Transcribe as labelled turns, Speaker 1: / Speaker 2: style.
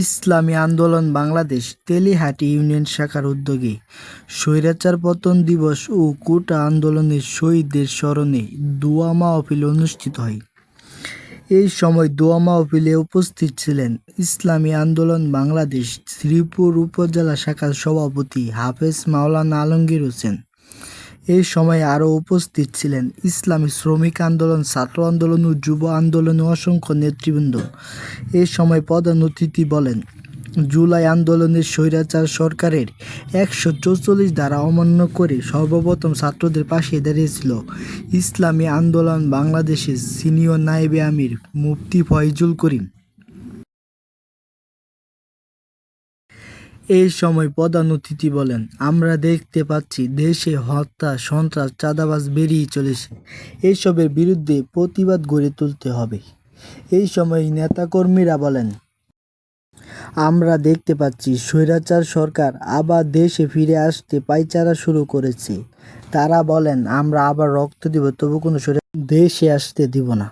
Speaker 1: ইসলামী আন্দোলন বাংলাদেশ তেলিহাটি ইউনিয়ন শাখার উদ্যোগে স্বৈরাচার পতন দিবস ও কোটা আন্দোলনের শহীদদের স্মরণে দোয়া মাহফিল অনুষ্ঠিত হয়। এই সময় দোয়া মাহফিলে উপস্থিত ছিলেন ইসলামী আন্দোলন বাংলাদেশ শ্রীপুর উপজেলা শাখার সভাপতি হাফেজ মাওলানা আলমগীর হোসেন। এই সময় আরও উপস্থিত ছিলেন ইসলামী শ্রমিক আন্দোলন, ছাত্র আন্দোলন ও যুব আন্দোলনের অসংখ্য নেতৃবৃন্দ। এই সময় প্রধান অতিথি বলেন, জুলাই আন্দোলনের স্বৈরাচার সরকারের একশো চৌচল্লিশ ধারা অমান্য করে সর্বপ্রথম ছাত্রদের পাশে দাঁড়িয়েছিল ইসলামী আন্দোলন বাংলাদেশের সিনিয়র নায়েবে আমির মুফতি ফয়জুল করিম। এই সময় প্রধান অতিথি বলেন, আমরা দেখতে পাচ্ছি দেশে হত্যা, সন্ত্রাস, চাঁদাবাজ বেরিয়ে চলেছে। এইসবের বিরুদ্ধে প্রতিবাদ গড়ে তুলতে হবে। এই সময় নেতাকর্মীরা বলেন, আমরা দেখতে পাচ্ছি স্বৈরাচার সরকার আবার দেশে ফিরে আসতে পাইচারা শুরু করেছে। তারা বলেন, আমরা আবার রক্ত দিব, তবু কোনো দেশে আসতে দিব না।